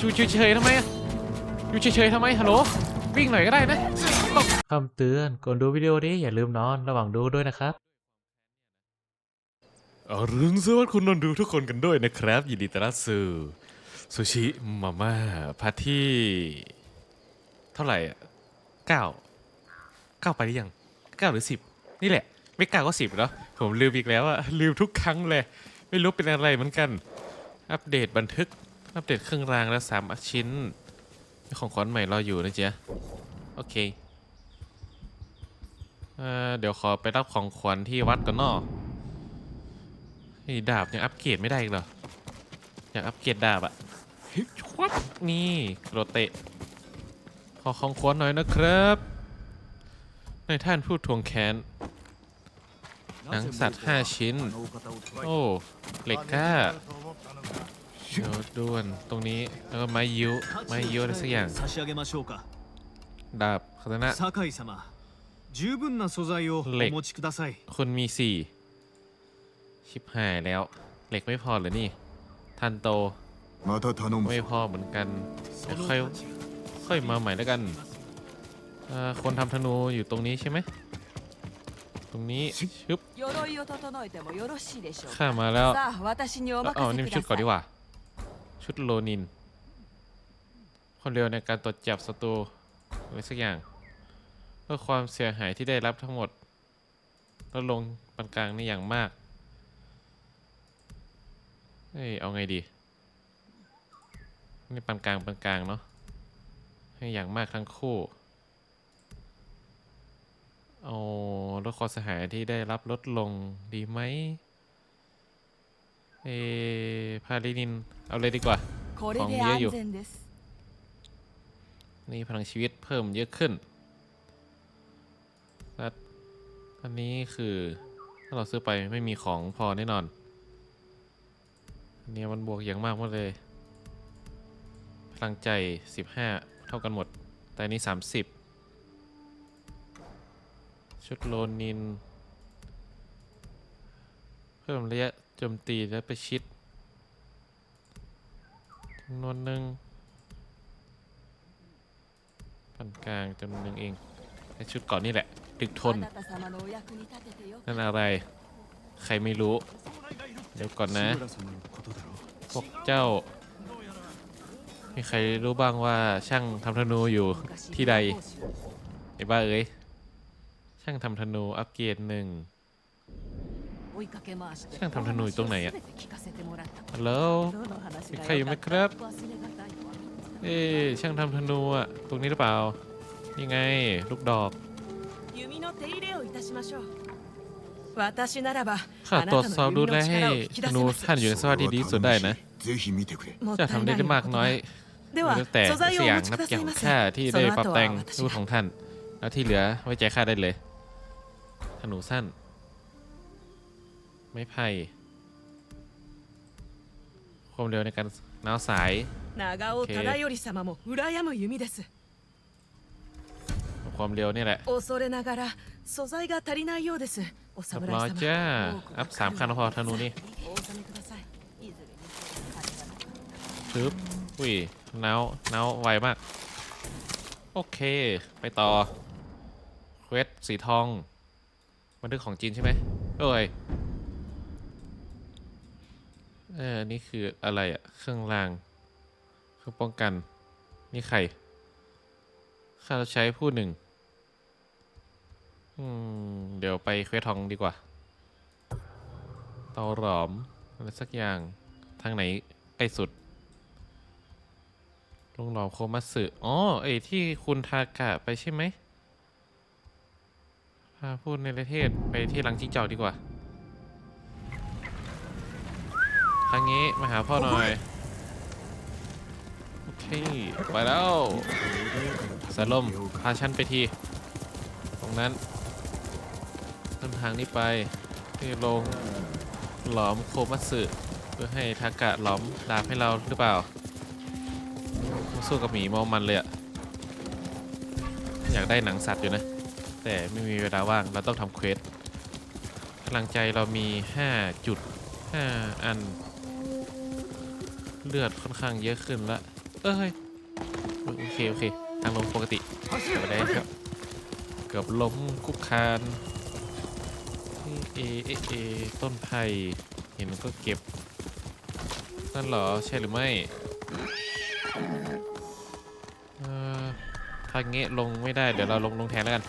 อยู่เฉยๆทำไมอะอยู่เฉยๆทำไมฮัลโหลวิ่งหน่อยก็ได้นะต้องคำเตือนก่อนดูวิดีโอนี้อย่าลืมนอนระหว่างดูด้วยนะครับอรุณสวัสดิ์คุณนนท์ดูทุกคนกันด้วยนะครับ ยินดีต้อนรับสู่ซูชิมาม่าพาร์ทที่ เท่าไหร่อะเก้าเก้าไปหรือยังเก้าหรือสิบนี่แหละ ไม่เก้าก็สิบเนาะผมลืมอีกแล้วอะลืมทุกครั้งเลย ไม่รู้เป็นอะไรเหมือนกัน อัปเดตบันทึก อัปเดตเครื่องรางแล้วสามชิ้น ของขวัญใหม่รออยู่นะเจ๊โอเคเเดี๋ยวขอไปรับของขวัญที่วัดก่อนเนาะนี่ดาบยังอัปเกรดไม่ได้อีกเหรอ อยากอัปเกรดดาบอะเฮ้ยชวับนี่โรเตะ ขอของขวัญหน่อยนะครับในท่านผู้ทวงแค้นหนังสัตว์5ชิ้น โอ้เหล็กก้า เดี๋ยวด้วนตรงนี้แล้วก็ไม้ยิ้วไม้ยิ้วอะไรสักอย่างดาบคาตานะเหล็กคุณมีสี่ชิบหายแล้ว เหล็กไม่พอเลยนี่ ทันโต ไม่พอเหมือนกันค่อยค่อยมาใหม่แล้วกันคนทำธนูอยู่ตรงนี้ใช่ไหมตรงนี้ชึบข้ามาแล้วเอานี่ชุดก่อนดีกว่า ชุดโลนินคนเร็วในการตรวจจับศัตรูอะไรสักอย่างเพื่อความเสียหายที่ได้รับทั้งหมดลดลงปานกลางในอย่างมาก เฮ้ย เอาไงดี นี่ปานกลางปานกลางเนาะ ให้อย่างมากทั้งคู่ เอาลดความเสียหายที่ได้รับลดลงดีไหม เอพาลินิน เอาเลยดีกว่า ของเยอะอยู่ นี่พลังชีวิตเพิ่มเยอะขึ้นและอันนี้คือ ถ้าเราซื้อไปไม่มีของพอแน่นอน อันนี้มันบวกอย่างมากหมดเลย พลังใจ 15 เท่ากันหมด แต่นี้ 30 ชุดโลนิน เพิ่มระยะ จมตีแล้วไปชิดจำนวนหนึ่งปันกลางจำนวนหนึ่งเองไอชุดก่อนนี่แหละ ตึกทน นั่นอะไร ใครไม่รู้ เดี๋ยวก่อนนะ พวกเจ้า มีใครรู้บ้างว่าช่างทำธนูอยู่ที่ใด ไอ้บ้าเอ้ย ช่างทำธนูอัพเกรดหนึ่ง ช่างทำธนูอยู่ตรงไหนอะฮัลโหลมีใครอยู่ไหมครับ เอ๊ช่างทำธนูอะตรงนี้หรือเปล่า นี่ไง ลูกดอกข้าตรวจสอบดูแลให้ธนูท่านอยู่ในสภาพที่ดีสุดได้นะ จะทำได้ได้มากน้อยแต่เสียงนับเกี่ยข้าที่ได้ปรับแต่งรูปของท่าน แล้วที่เหลือไว้ใจข้าได้เลยธนูสั้น ไม่ไผ่ความเร็วในการน้าวสาย 長尾忠頼様も羨む弓です ความเร็วนี่แหละ 恐れながら素材が足りないようですお เรียบ 侍 ร้อย 様 จ้า 多く อัพสามคันพอธนูนี่ お納めくださいいずれにせよ彼がなかった ชึบอุ้ยน้าวน้าวไวมาก โอเค ไปต่อ เควสสีทองบันทึกของจีนใช่ไหมเอ้ย เออนี่คืออะไรอะเครื่องราง เครื่องป้องกัน นี่ใคร ข้าจะใช้ผู้หนึ่ง อืม เดี๋ยวไปเควสทองดีกว่า เตาหลอม อะไรสักอย่าง ทางไหนใกล้สุดลงหลอมโคมัสึอ๋อ ไอ้ที่คุณทากะไปใช่ไหมพาพูดในประเทศไปที่หลังจิ้งจอกดีกว่า ทางนี้มาหาพ่อหน่อยโอเคไปแล้วสายลมพาฉันไปที ตรงนั้นเส้นทางนี้ไปที่ลงหลอมโคมัตสึเพื่อให้ทากะหลอมดาบให้เราหรือเปล่าสู้กับหมีมอมันเลยอะอยากได้หนังสัตว์อยู่นะ แต่ไม่มีเวลาว่างเราต้องทำเควสพลังใจเรามี5จุด5อัน เลือดค่อนข้างเยอะขึ้นละเอ้ยโอเคโอเคทางลงปกติไปได้ครับเกือบล้มคุกคานเอเอเอต้นไผ่เห็นก็เก็บนั่นเหรอใช่หรือไม่เอ่อทางเงะลงไม่ได้เดี๋ยวเราลงลงแทนแล้วกัน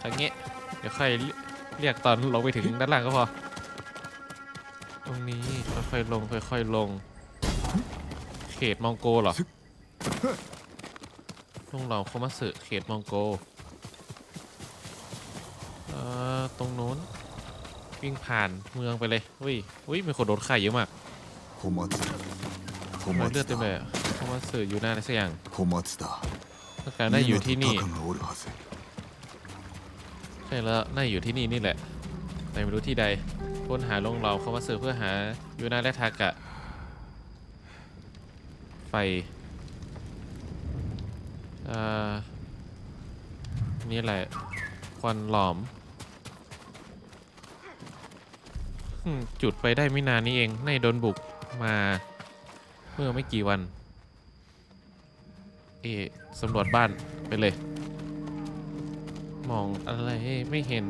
ทางเงะเดี๋ยวค่อยเรียเรียกตอนลงไปถึงด้านล่างก็พอ ตรงนี้ค่อยๆลงค่อยๆลง ขตมองโกเหรอลงเหล่าโคมัสึเขตมองโก เอ่อ ตรงนู้น วิ่งผ่านเมืองไปเลยอุ้ยอุ้ยมีคนโดนฆ่าเยอะมาก 小松小 รอยเลือด 松 เต็มเลย だ อะโคมัสึอยู่หน้าอะไรสักอย่าง 小松だ ต้องการได้อยู่ที่นี่ タカがおるはず ใช่แล้วน่าอยู่ที่นี่นี่แหละ แต่ไม่รู้ที่ใดค้นหาลงเหล่าโคมัสึเพื่อหายูนาและทากะ ไฟเอ่อนี่แหละควันหลอม จุดไปได้ไม่นานนี้เองในโดนบุกมาเมื่อไม่กี่วัน เอสำรวจบ้านไปเลย มองอะไรไม่เห็น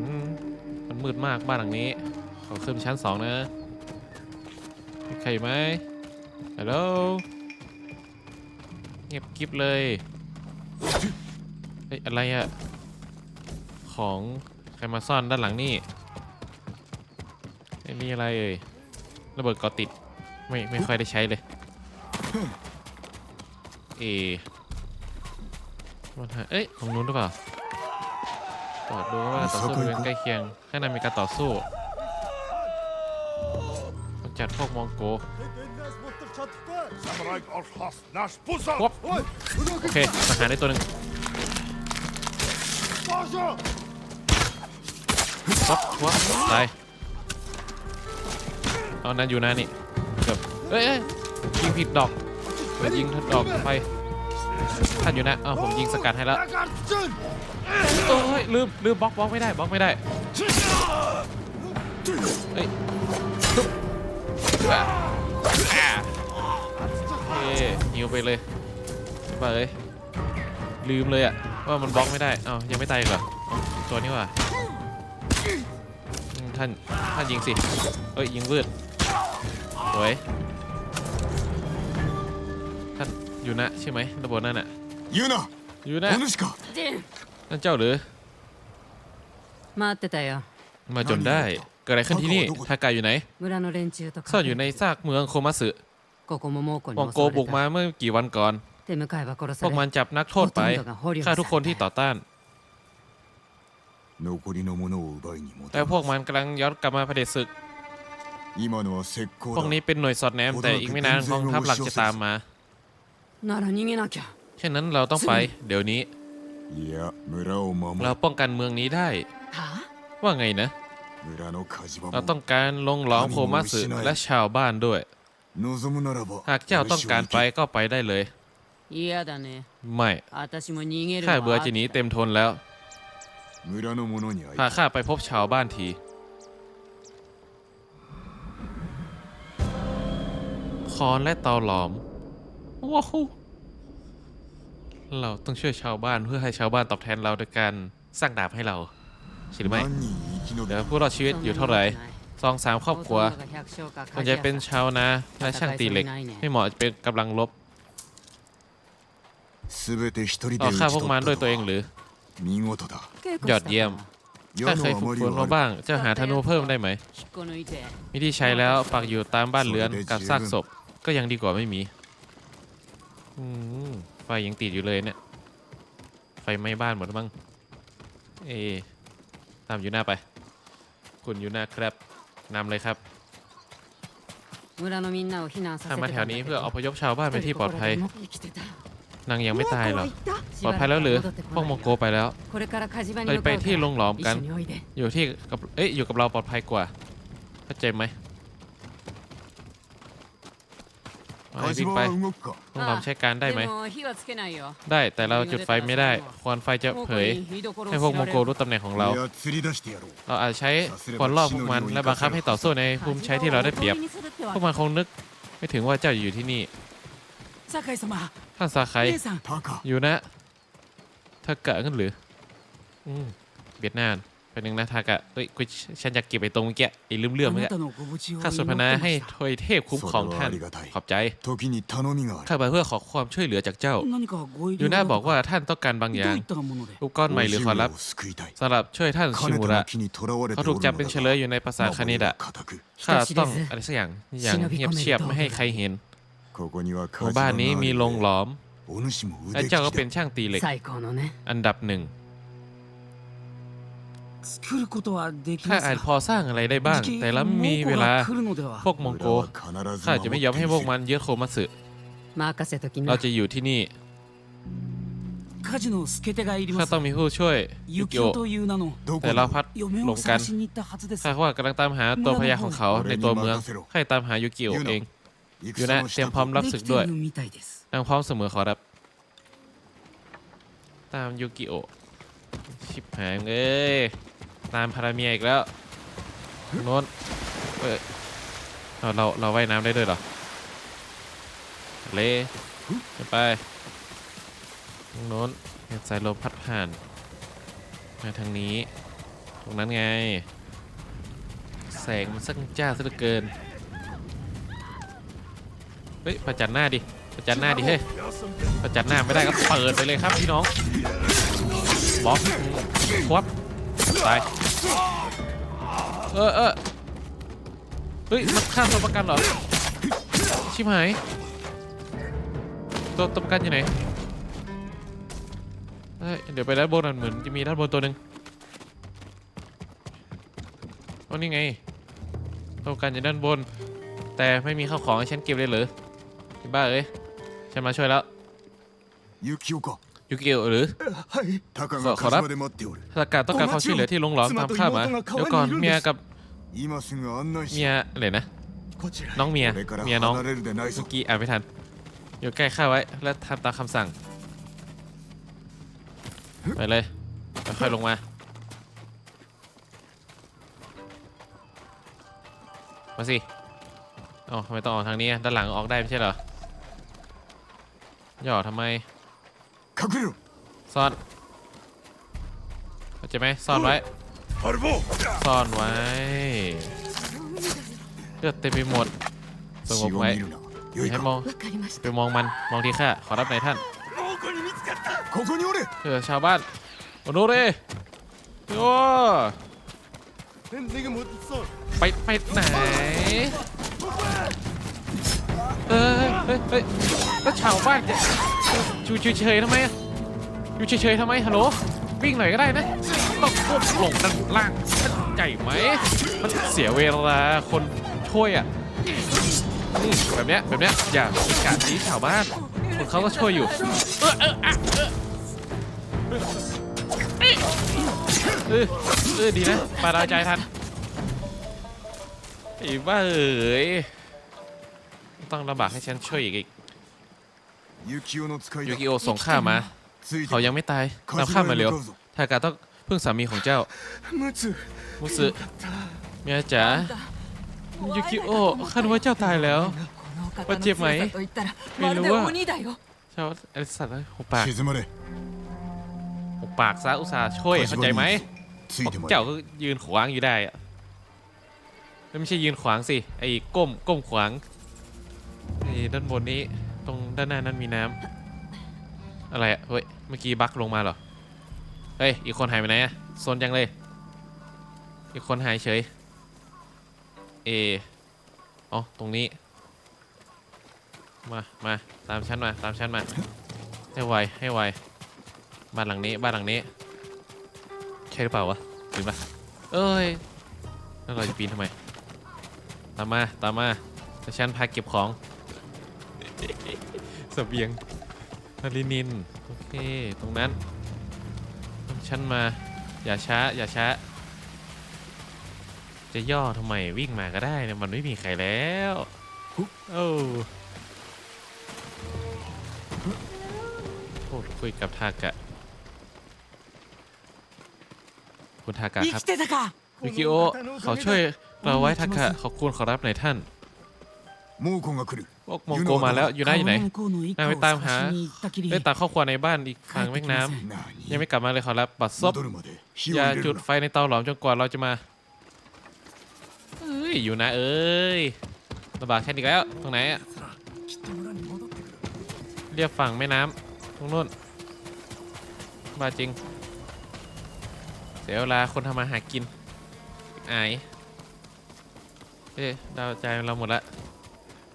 มันมืดมากบ้านหลังนี้ขอขึ้นชั้นสองนะมีใครไหมฮัลโหล เงียบกริบเลยเฮ้ยอะไรอะของใครมาซ่อนด้านหลังนี่ไอ้นี่อะไรเอ่ยระเบิดเกอติดไม่ไม่ค่อยได้ใช้เลยเอมันหาเอ้ยตรงนู้นหรือเปล่าตรวจดูว่าต่อสู้บริเวณใกล้เคียงข้างในมีการต่อสู้จัดพวกมองโก วบโอเคสังหารได้ตัวหนึ่งวับวับตายเอานั่นอยู่นะนี่เกือบเอ้ยเอ้ยยิงผิดดอกไปยิงทัดดอกไปท่านอยู่นะอ้าวผมยิงสกัดให้แล้วโอ้ยลืมลืมบล็อกบล็อกไม่ได้บล็อกไม่ได้เฮ้ย ฮิวไปเลยมาเลยลืมเลยอะว่ามันบล็อกไม่ได้เอ้ายังไม่ตายอีกเหรอตัวนี้ว่ะท่านท่านยิงสิเอ้ยยิงวืดสวยท่านอยู่นะใช่ไหมระบบนั่นอะยูนะยู่นะนั่นเจ้าหรือมาจนได้เกิดอะไรขึ้นที่นี่ทากายอยู่ไหนซ่อนอยู่ในซากเมืองโคมาสึ พวกโกบุกมาเมื่อกี่วันก่อน พวกมันจับนักโทษไปฆ่าทุกคนที่ต่อต้าน แต่พวกมันกำลังย้อนกลับมาเผด็จศึก พวกนี้เป็นหน่วยสอดแนมแต่อีกไม่นานกองทัพหลักจะตามมาแค่นั้นเราต้องไป เดี๋ยวนี้ เราป้องกันเมืองนี้ได้ ว่าไงนะ เราต้องการลงหลอมโคมาสึและชาวบ้านด้วย 望むならば หากเจ้าต้องการไปก็ไปได้เลย 嫌だね ไม่ 私も逃げる ข้า の เบื่อ は จะหนีเต็มทนแล้ว 村の者に会い พาข้าไปพบชาวบ้านที คอนและเตาหลอม ว้าวเราต้องช่วยชาวบ้านเพื่อให้ชาวบ้านตอบแทนเราด้วยการสร้างดาบให้เราใช่หรือไม่ 何人生き延び เดี๋ยวผู้รอดชีวิตอยู่เท่าไหร่ สองสามครอบครัวส่วนจะเป็นชาวนาและช่างตีเหล็ก ไม่เหมาะจะเป็นกำลังลบต่อฆ่าพวกมันด้วยตัวเองหรือยอดเยี่ยมถ้าเคยฝึกฝนมาบ้าง จะหาธนูเพิ่มได้ไหม มีที่ใช้แล้วปักอยู่ตามบ้านเรือนกับซากศพ ก็ยังดีกว่าไม่มีไฟยังติดอยู่เลยเนี่ย ไฟไหม้บ้านหมดมั้ง เอ ตามอยู่หน้าไป คุณอยู่หน้าครับ นำเลยครับถ้ามาแถวนี้เพื่ออพยพชาวบ้านไปที่ปลอดภัย นางยังไม่ตายหรอปลอดภัยแล้วหรือพวกโมโกไปแล้วเราไปที่ลงหลอมกัน อยู่ที่กับเอ๊ยอยู่กับเราปลอดภัยกว่าเข้าใจไหมายบินไปพวกเราใช้การได้ไหม ได้แต่เราจุดไฟไม่ได้ควันไฟจะเผย ให้พวกโมโกรู้ตำแหน่งของเรา เราอาจใช้ควันรอบพวกมันและบังคับให้ต่อสู้ในภูมิใช้ที่เราได้เปรียบ พวกมันคงนึกไม่ถึงว่าเจ้าอยู่ที่นี่ท่านซาไคอยู่นะเธอเกิดงั้นหรือเวียดนาม คนหนึ่งนะทากะเฮ้ยกูฉันอยากเก็บไปตรงเมื่อกี้ไอ้เลื่อมๆเมื่อกี้ข้าสุพนาให้ถวยเทพคุ้มของท่าน ขอบใจ ข้ามาเพื่อขอความช่วยเหลือจากเจ้าอยู่น่าบอกว่าท่านต้องการบางอย่างอุปกรณ์ใหม่หรือความลับสำหรับช่วยท่านชิมูระ เขาถูกจับเป็นเฉลยอยู่ในภาษาคานิดะข้าต้องอะไรสักอย่าง อย่างเงียบเชียบไม่ให้ใครเห็นหมู่บ้านนี้มีโรงหลอมและเจ้าก็เป็นช่างตีเหล็ก อันดับหนึ่ง 作ることはでき ข้า ます อาจพ が อสร้างอะไรได้บ้าง 時期 แต่ละมีเว 猛 ลา 虎が来るのでは พวกมองโก 裏は必ず ข้าจะไม่ยอมให้พวกมันยึดโคมัตสึ 任せとき เรา な จะอยู่ที่นี่ 火事の助手がいりま ข้า す ต้องมีผู้ช่วยยุ ユ กิ キ โอ オという名のどこ แต่ に เราพัด 嫁 หล を งกัน 探しに行ったはずです ข้าว่ากำลังตามหาตัวพยาของเขาในตัวเมืองให้ตามหายุกิโอเอง อยู่ 戦 นะ の เตรีย 支 มพร้อม 度 รับ で ศึก きて ด้วย いるみたいです นางพร้อมเสมอขอรับ ตามยูกิโอชิบหายเอ้ย ตามพาราเมียอีกแล้วโน้นเอ้ยเอาเราเราว่ายน้ำได้ด้วยเหรอเลไปตรงโน้นเห็นสายลมพัดผ่าน มาทางนี้ ตรงนั้นไง แสงมันสักจ้าซะเหลือเกิน เฮ้ยประจันหน้าดิประจันหน้าดิเฮ้ยประจันหน้าไม่ได้ก็เปิดไปเลยครับพี่น้องบล็อกควับ ตาเออเออเฮ้ย มันฆ่าตัวประกันเหรอ ชิบหาย ตัวตัวประกันอยู่ไหนเดี๋ยวไปด้านบนนั่นเหมือนจะมีด้านบนตัวหนึ่งว่านี่ไงตัวกันอยู่ด้านบน แต่ไม่มีข้าวของให้ฉันเก็บเลยหรอไอ้บ้าเอ้ย ฉันมาช่วยแล้ว ยูคิโก ยูกิโอหรือขอรับทากาต้องการความช่วยเหลือที่ลงหลอมตามข้ามาเดี๋ยวก่อนเมียกับเมียอะไรนะ น้องเมียเมียน้องเมื่อกี้อ่านไม่ทันอยู่ใกล้ข้าไว้และทำตามคำสั่ง ไปเลยค่อยลงมามาสิอ๋อทำไมต้องออกทางนี้ด้านหลังออกได้ไม่ใช่เหรอย่อทำไม 隠れろ ซ่อนเข้าใจไหมซ่อนไว้ アルボ ซ่อนไว้เลือดเต็มไปหมดสงบ 血を ไว้ 見るな อ よい ย่าให้ か มอง わかりました ไปมองมัน มองที่ข้า ขอรับในายท่าน ここにおれ เพื่อชาวบ้านโอ้โหเรโอ้ไปไปไหน เอ้ยเฮ้ยเฮ้ยแล้วชาวบ้านจะ ชูเฉยๆทำไมอยู่เฉยๆทำไมฮัลโหลวิ่งหน่อยก็ได้นะต้องควบหลงด้านล่างมันใจไหมมันเสียเวลาคนช่วยอะนี่แบบเนี้ยแบบเนี้ยอย่าขี้กาดชี้ชาวบ้านคนเขาก็ช่วยอยู่เออเอออะเออเออดีนะปาดาใจทันไอ้บ้าเอ๋ยต้องลำบากให้ฉันช่วยอีก ยูกิโอส่งข้ามา เขายังไม่ตายนำข้ามาเร็วทากาต้องพึ่งสามีของเจ้า มุสึมุสึเมียจ๋ายูกิโอคาดว่าเจ้าตายแล้วว่าเจ็บไหม ไม่รู้ว่าเจ้าอลิสัตหกปากหกปากซาอุซาช่วยเข้าใจไหมเจ้าก็ยืนขวางอยู่ได้ไม่ใช่ยืนขวางสิ ไอ้ก้มก้มขวางไอ้ด้านบนนี้ ตรงด้านหน้านั้นมีน้ำอะไรอะเฮ้ย เมื่อกี้บักลงมาเหรอ เฮ้ย อีกคนหายไปไหนอะโซนจังเลย อีกคนหายเฉย เออ๋อตรงนี้ มา มา ตามฉันมา ตามฉันมา ให้ไว ให้ไว บ้านหลังนี้ บ้านหลังนี้ ใช่หรือเปล่าวะหรือปะเอ้ยแล้วเราจะปีนทำไม ตามมา ตามมาแต่ฉันพาเก็บของ เสบียงนารินิน โอเค ตรงนั้นตามฉันมา อย่าช้า อย่าช้า จะย่อทำไมวิ่งมาก็ได้เนี่ยมันไม่มีใครแล้วโอ้พูดคุยกับทากะ คุณทากะ 生 ครับ きてたか ยูกิโอเขาช่วยเราไว้ทากะขอบคุณขอรับในอยท่าน 猛虎が来る โ พวกมงโกมาแล้วอยู่ไหนอยู่ไหนนายไปตามหาได้ตามครอบครัวในบ้านอีกฝั่งแม่น้ำยังไม่กลับมาเลยขอรับบัดซบอย่าจุดไฟในเตาหลอมจนกว่าเราจะมาเอ้ยอยู่นะเอ้ยลำบากแค่นี้แล้วตรงไหนเรียกฝั่งแม่น้ำตรงนู้นมาจริง เสียเวลาคนทำมาหากินไอ้เอ๊ะดาวใจเราหมดละ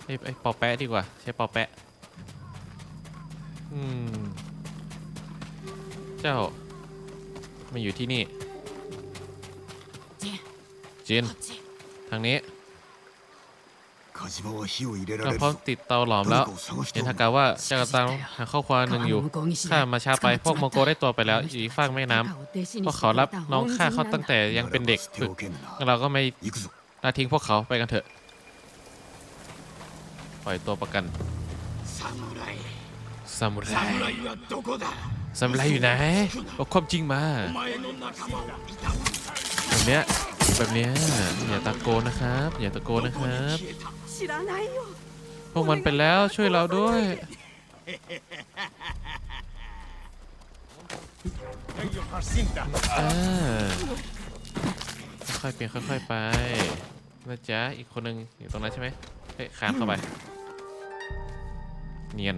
ไอ้ไอ้ปอแปะดีกว่า ใช้ปอแปะเจ้ามาอยู่ที่นี่ จิน ทางนี้เราพร้อมติดเตาหลอมแล้ว เห็นทากาว่าเจ้ากระตังหาข้อความหนึ่งอยู่ข้ามาช้าไปพวกโมโกได้ตัวไปแล้วอยู่ฟากแม่น้ำพวกเขารับน้องข้าเขาตั้งแต่ยังเป็นเด็กฝึกเราก็ไม่ละทิ้งพวกเขาไปกันเถอะ ปล่อยตัวประกันซามูไรซามูไรซามูไรอยู่ไหนเอาความจริงมาแบบเนี้ยแบบเนี้ยอย่าตะโกนนะครับ อย่าตะโกนนะครับพวกมันไปแล้วช่วยเราด้วยค่อยๆเปลี่ยนค่อยๆไปนะจ๊ะอีกคนนึงอยู่ตรงนั้นใช่ไหมเฮ้ยขานเข้าไป เนียน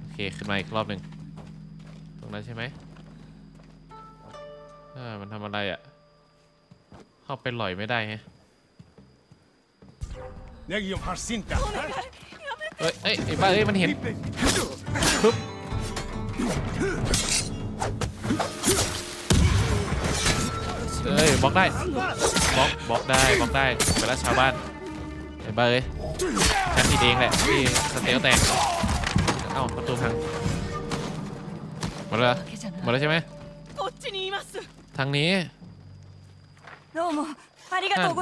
โอเค ขึ้นมาอีกรอบหนึ่งตรงนั้นใช่ไหมมันทำอะไรอะ่ะ เข้าไปหลอยไม่ได้ฮะเฮ้ยเอ้ยไอ้บ้าเอ้ยมันเห็นปึ๊บเอ้ยบล็อกได้บล็อกบล็อกได้บล็อกได้ไปแล้วชาวบ้านไอ้บ้าเอ้ยฉันทีเองแหละที่สเตลแตก อาประตูพังหมดแล้วหมดแล้วใช่ไหมทางนี้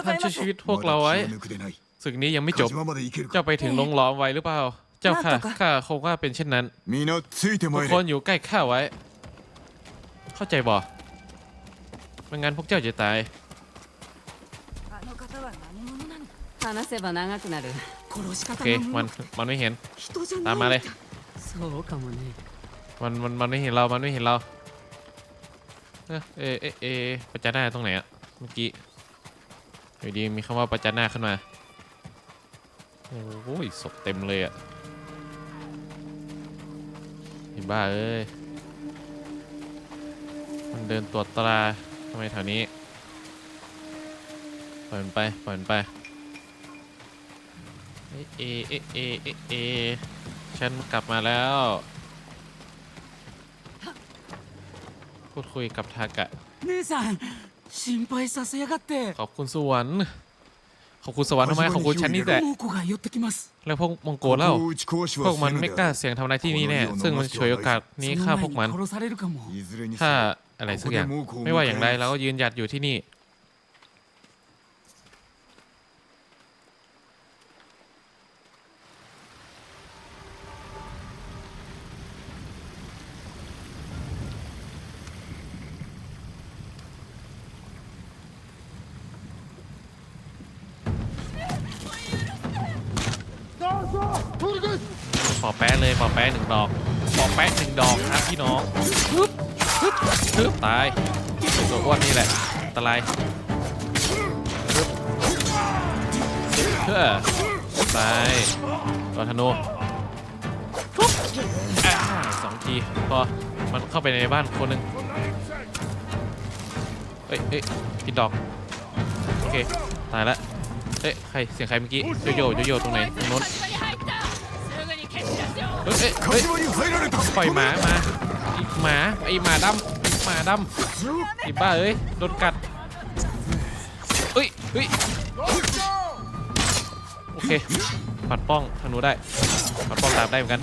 ท่านช่วยชีวิตพวกเราไว้ศึกนี้ยังไม่จบ เจ้าไปถึงลงล้อมไว้หรือเปล่า เจ้าค่ะข้าคงว่าเป็นเช่นนั้นทุกคนอยู่ใกล้ข้าไว้ เข้าใจบ่ไม่งั้นพวกเจ้าจะตายโอเคมันมันไม่เห็น ตามมาเลย そうかもね มัน มัน มันไม่เห็นเรา มันไม่เห็นเรา เอ๊ะเอะเอะเอะประจันหน้าตรงไหนอะเมื่อกี้อยู่ดีมีคำว่าประจันหน้าขึ้นมา โอ้ยศพเต็มเลยอะไอ้บ้าเอ้ย มันเดินตรวจตราทำไมแถวนี้ ปล่อยมันไป ปล่อยมันไป เอะเอะเอะเอะเอะเอะ ฉันกลับมาแล้ว พูดคุยกับทากะ 姉さん心配させやがって ขอบคุณสวรรค์ ขอบคุณสวรรค์ทำไม ขอบคุณฉันนี่แหละ 猛虎が寄ってきます แล้วพวกมองโก こ เล่า こを打ち壊し พว は กมัน せぬ ไม่ で กล้า ある เสี่ยงทำอะไรที่นี่แน่ ซึ่งมันฉวยโอกาสนี้ そ ฆ่า の พวกมัน 前に殺されるかもいずれにせ ถ้า よ อะไรสักอย่าง ไม่ว่าอย่างไรเราก็ยืนหยัดอยู่ที่นี่ ปอแป๊ะเลยปอแป๊ะหนึ่งดอกปอแป๊ะหนึ่งดอกครับพี่น้องฮึบฮึบฮึบตายตัวอ้วนนี่แหละอันตรายฮึบเพื่อตายตัวธนูทุบอ่าสองทีพอมันเข้าไปในบ้านคนหนึ่งเอ้ยเอ้ยผิดดอก โอเค ตายละเอ้ย ใคร เสียงใครเมื่อกี้ โยโย่ โยโย่ ตรงไหน ตรงโน้น เฮ้ยปล่อยหมามาอีกหมาไอหมาดำอีหมาดำไอบ้าเอ้ยโดนกัดเฮ้ยเฮ้ยโอเคปัดป้องทางนู้นได้ปัดป้องตามได้เหมือนกัน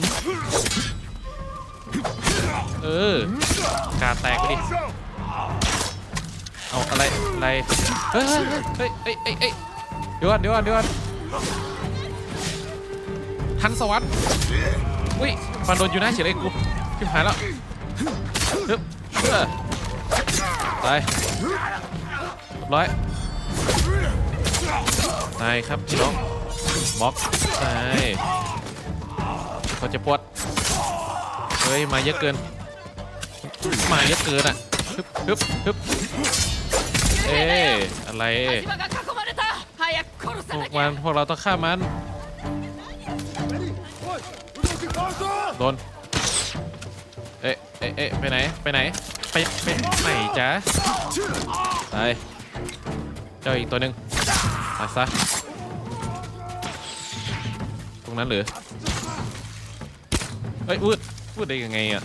เออกาแตกไปดิเอาอะไรอะไรเฮ้ยเฮ้ยเฮ้ยเฮ้ยเดี๋ยวก่อนเดี๋ยวก่อนเดี๋ยวก่อนทันสวัสด์ อุ้ยฟันโดนอยู่หน้าเฉยเลยกูขึ้นหายแล้วฮึบเออตายร้อยตายครับพี่น้องบล็อกตายเขาจะปวดเฮ้ยมาเยอะเกิน มาเยอะเกินอะฮึบฮึบฮึบเอ๊อะไรพวกมันพวกเราต้องฆ่ามัน โดน เอ๊ะเอ๊ะเอ๊ะไปไหน ไปไหน ไปไปไหนจ๊ะตายเจ้าอีกตัวหนึ่งตาซะ ตรงนั้นหรือเฮ้ยพูดพูดได้ยังไงอะ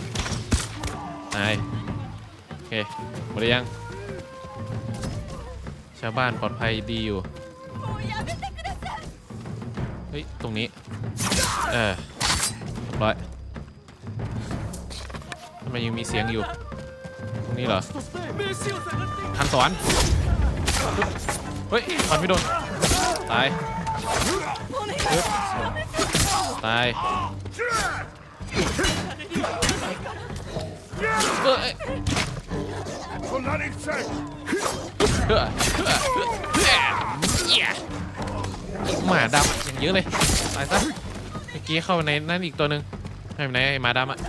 ตายโอเค หมดยัง ชาวบ้านปลอดภัยดีอยู่ เฮ้ย ตรงนี้ เออ ร้อยทำไมยังมีเสียงอยู่ ตรงนี้เหรอทันสอนเฮ้ยฟันไม่โดน ตายตายเฮ้ยหมาดำอย่างเยอะเลย ตายซะ กี้เข้าในนั่นอีกตัวหนึ่งให้ไหนไอ้หมาดำอะ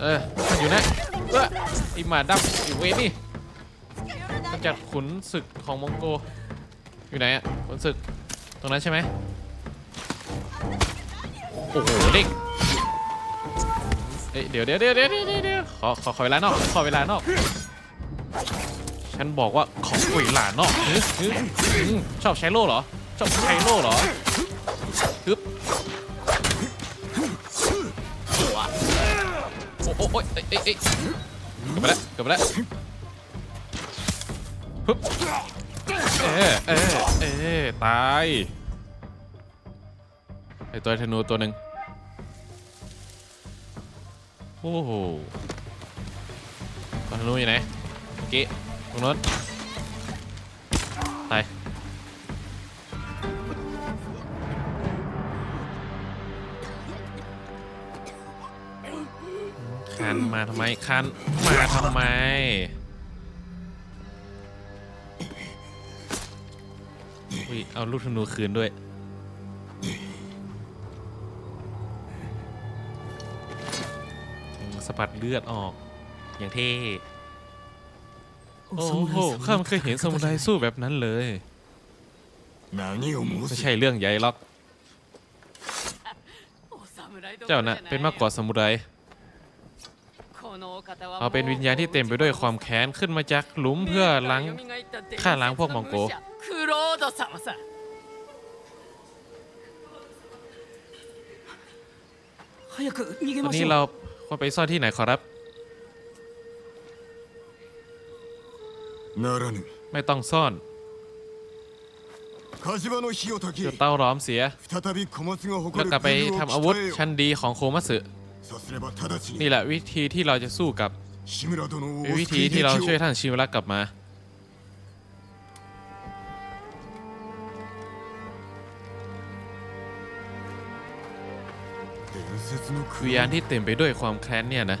เออมันอยู่นะเออไอหมาดำไอเวนี่มันจัดขุนศึกของมองโก อยู่ไหนอะขุนศึก ตรงนั้นใช่ไหมโอ้โหเด้งเอ้ยเดี๋ยวเดี๋ยวเดี๋ยวเดี๋ยวเดี๋ยวขอขอขอเวลานอกขอเวลานอก ฉันบอกว่าขอเวลานอกชอบใช้โล่เหรอ ชอบใช้โลเหรอฮึบโอ้โอ้โอ้ยเอ้ยเอ้ยเอ้ยเกือบไปแล้วเกือบไปแล้วฮึบเออเออเออตายไอตัวธนูตัวหนึ่งโอ้โหธนูอยู่ไหนเมื่อกี้ตรงโน้น คันมาทำไมคันมาทำไม อุ้ย เอาลูกธนูคืนด้วย สปัดเลือดออก อย่างเท่ โอ้โห ข้ามเคยเห็นสมุไรสู้แบบนั้นเลย ไม่ใช่เรื่องใหญ่หรอก เจ้าน่ะเป็นมากกว่าสมุไร เอาเป็นวิญญาณที่เต็มไปด้วยความแค้นขึ้นมาจากหลุมเพื่อล้างฆ่าล้างพวกมองโกวันนี้เราควรไปซ่อนที่ไหนขอรับไม่ต้องซ่อนจุดเต้าร้อมเสียแล้วกลับไปทำอาวุธชั้นดีของโคมัสึ นี่แหละวิธีที่เราจะสู้กับวิธีที่เราช่วยท่านชิมุระกลับมา วิญญาณที่เต็มไปด้วยความแค้นเนี่ยนะ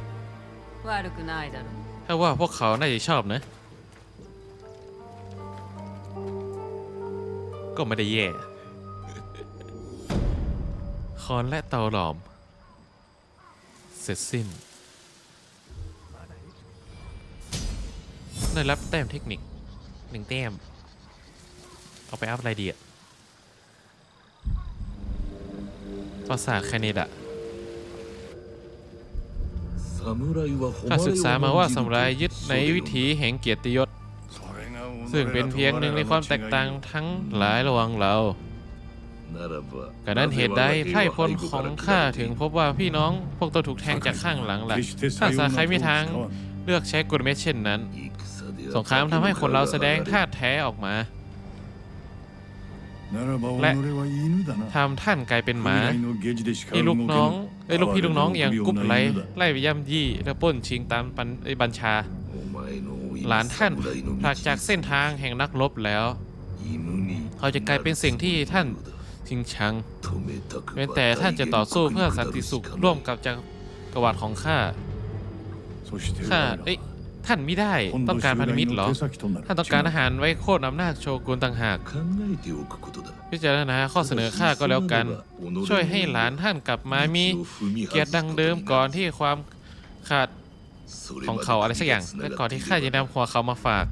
ถ้าว่าพวกเขาน่าจะชอบนะ ก็ไม่ได้แย่ คอนและเตาหลอม เสร็จสิ้น ได้รับแต้มเทคนิคหนึ่งแต้ม เอาไปอัพอะไรดีอะภาษาแคเนดะข้าศึกษามาว่าสมุไรยึดในวิถีแห่งเกียรติยศ ซึ่งเป็นเพียงหนึ่งในความแตกต่างทั้งหลายระหว่างเรา การนั้นเหตุใดไพร่พลของข้าถึงพบว่าพี่น้องพวกตัวถูกแทงจากข้างหลังล่ะข้าสาใครไม่ทางเลือกใช้กลเม็ดเช่นนั้น สงครามทำให้คนเราแสดงท่าตุแท้ออกมาและทำท่านกลายเป็นหมานี่ลูกน้องเอ้ยลูกพี่ลูกน้องอย่างกุ๊บไลไล่ไปย่ำยี่และปล้นชิงตามปันไอ้บัญชา หลานท่านผลักจากเส้นทางแห่งนักรบแล้ว เขาจะกลายเป็นสิ่งที่ท่าน ชิงชังแม้แต่ท่านจะต่อสู้เพื่อสันติสุขร่วมกับจักรวรรดิของข้าข้าเอ้ท่านไม่ได้ต้องการพันธมิตรเหรอ ท่านต้องการอาหารไว้โคตรอำนาจโชกุนต่างหาก พิจารณาข้อเสนอข้าก็แล้วกัน ช่วยให้หลานท่านกลับมามีเกียรติดังเดิมก่อนที่ความขาดของเขาอะไรสักอย่างและก่อนที่ข้าจะนำหัวเขามาฝาก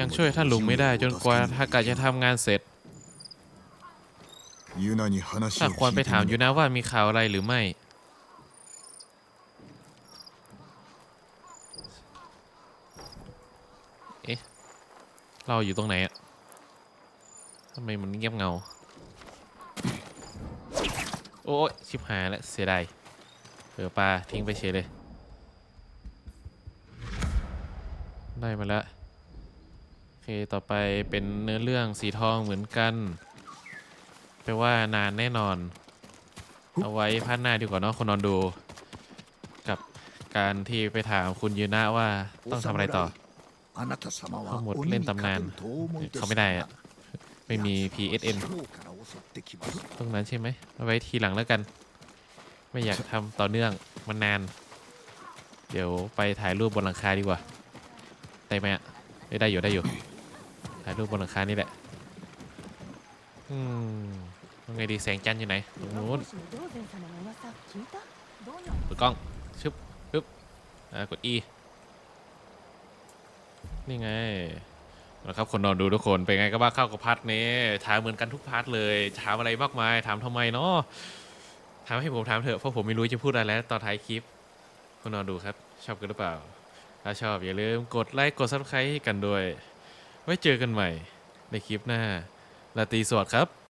ยังช่วยท่านลุงไม่ได้จนกว่าทากาจะทำงานเสร็จข้าควรไปถามยูนะว่ามีข่าวอะไรหรือไม่ เอ๊ะ เราอยู่ตรงไหนอะทำไมมันเงียบเงา โอ้ยชิบหายแล้วเสียดายเผื่อปลาทิ้งไปเฉยเลย ได้มาแล้ว โอเค ต่อไปเป็นเนื้อเรื่องสีทองเหมือนกัน แปลว่านานแน่นอน เอาไว้พัดหน้าดีกว่าเนาะคนนอนดู กับการที่ไปถามคุณยูนะว่าต้องทำอะไรต่อข้หมดเล่นตำนาน เขาไม่ได้อะไม่มี PSN ตรงนั้นใช่ไหมเอาไว้ทีหลังแล้วกัน ไม่อยากทำต่อเนื่องมันนาน เดี๋ยวไปถ่ายรูปบนหลังคาดีกว่า ได้ไหมอะเอ้ได้อยู่ได้อยู่ถ่ายรูปบนหลังคานี่แหละอืมยังไงดีแสงจันทร์อยู่ไหนตรงนู้นเปิดกล้องชึบชึบอ่ากด E นี่ไงนะครับคนนอนดูทุกคนเป็นไงก็บ้าเข้ากับพัดนี้ถามเหมือนกันทุกพาร์ทเลยถามอะไรมากมายถามทำไมเนาะถามให้ผมถามเถอะเพราะผมไม่รู้จะพูดอะไรแล้วตอนท้ายคลิป คนนอนดูครับ ชอบกันหรือเปล่า ถ้าชอบอย่าลืมกดไลค์กดซับสไครต์ให้กันด้วย ไว้เจอกันใหม่ในคลิปหน้าลาตีสวัสดครับ